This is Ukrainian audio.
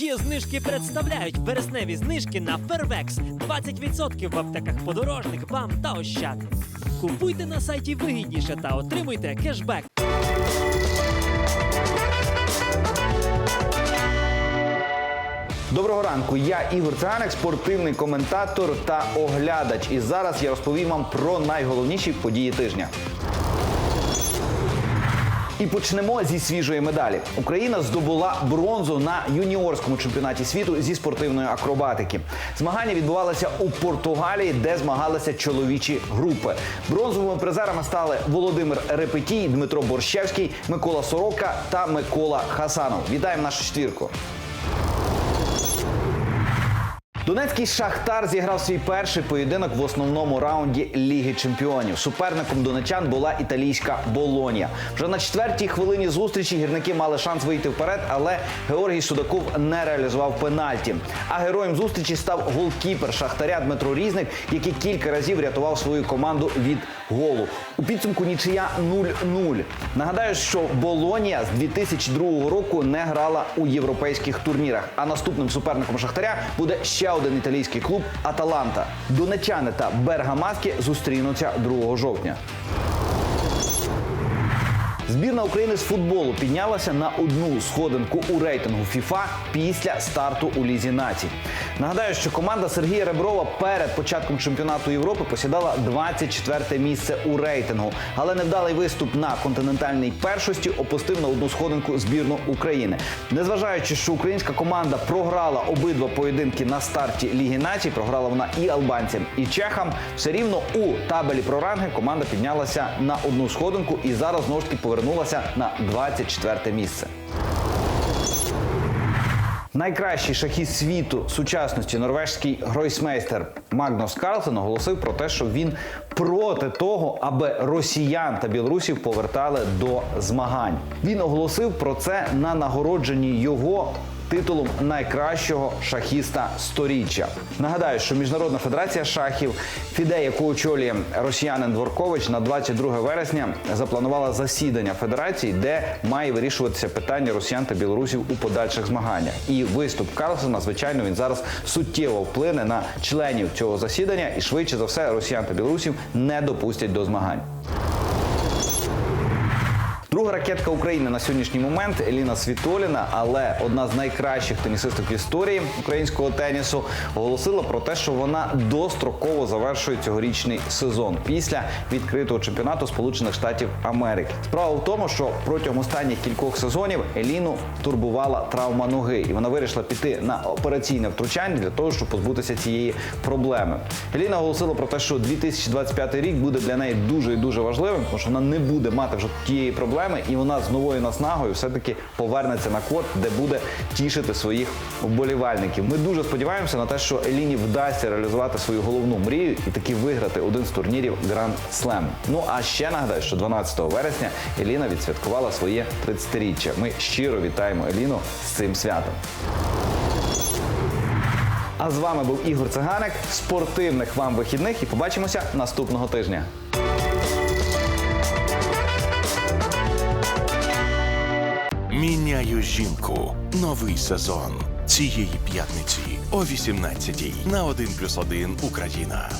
Є знижки представляють вересневі знижки на Фервекс. 20% в аптеках подорожник, бам та ощад. Купуйте на сайті вигідніше та отримуйте кешбек. Доброго ранку. Я Ігор Циганик, спортивний коментатор та оглядач. І зараз я розповім вам про найголовніші події тижня. І почнемо зі свіжої медалі. Україна здобула бронзу на юніорському чемпіонаті світу зі спортивної акробатики. Змагання відбувалися у Португалії, де змагалися чоловічі групи. Бронзовими призерами стали Володимир Репетій, Дмитро Борщевський, Микола Сорока та Микола Хасанов. Вітаємо нашу четвірку. Донецький Шахтар зіграв свій перший поєдинок в основному раунді Ліги Чемпіонів. Суперником донечан була італійська Болонія. Вже на четвертій хвилині зустрічі гірники мали шанс вийти вперед, але Георгій Судаков не реалізував пенальті. А героєм зустрічі став голкіпер Шахтаря Дмитро Різник, який кілька разів рятував свою команду від голу. У підсумку нічия 0-0. Нагадаю, що Болонія з 2002 року не грала у європейських турнірах. А наступним суперником Шахтаря буде ще один італійський клуб Аталанта. Донечани та Бергамаски зустрінуться 2 жовтня. Збірна України з футболу піднялася на одну сходинку у рейтингу ФІФА після старту у Лізі націй. Нагадаю, що команда Сергія Реброва перед початком чемпіонату Європи посідала 24 місце у рейтингу, але невдалий виступ на континентальній першості опустив на одну сходинку збірну України. Незважаючи, що українська команда програла обидва поєдинки на старті Ліги націй, програла вона і албанцям, і чехам. Все рівно у табелі про ранги команда піднялася на одну сходинку і зараз знову ж таки повернулася на 24 місце. Найкращий шахіст світу сучасності норвежський гройсмейстер Магнус Карлсен оголосив про те, що він проти того, аби росіян та білорусів повертали до змагань. Він оголосив про це на нагородженні його титулом найкращого шахіста сторіччя. Нагадаю, що Міжнародна федерація шахів, фіде, яку очолює росіянин Дворкович, на 22 вересня запланувала засідання федерації, де має вирішуватися питання росіян та білорусів у подальших змаганнях. І виступ Карлсона, звичайно, він зараз суттєво вплине на членів цього засідання, і швидше за все росіян та білорусів не допустять до змагань. Друга ракетка України на сьогоднішній момент Еліна Світоліна, але одна з найкращих тенісисток в історії українського тенісу, оголосила про те, що вона достроково завершує цьогорічний сезон після відкритого чемпіонату Сполучених Штатів Америки. Справа в тому, що протягом останніх кількох сезонів Еліну турбувала травма ноги, і вона вирішила піти на операційне втручання для того, щоб позбутися цієї проблеми. Еліна оголосила про те, що 2025 рік буде для неї дуже і дуже важливим, тому що вона не буде мати вже тієї проблеми, і вона з новою наснагою все-таки повернеться на корт, де буде тішити своїх вболівальників. Ми дуже сподіваємося на те, що Еліні вдасться реалізувати свою головну мрію і таки виграти один з турнірів Гранд Слем. Ну а ще нагадаю, що 12 вересня Еліна відсвяткувала своє 30-річчя. Ми щиро вітаємо Еліну з цим святом. А з вами був Ігор Циганик. Спортивних вам вихідних і побачимося наступного тижня. Міняю жінку. Новий сезон цієї п'ятниці о 18-й на 1+,1 Україна.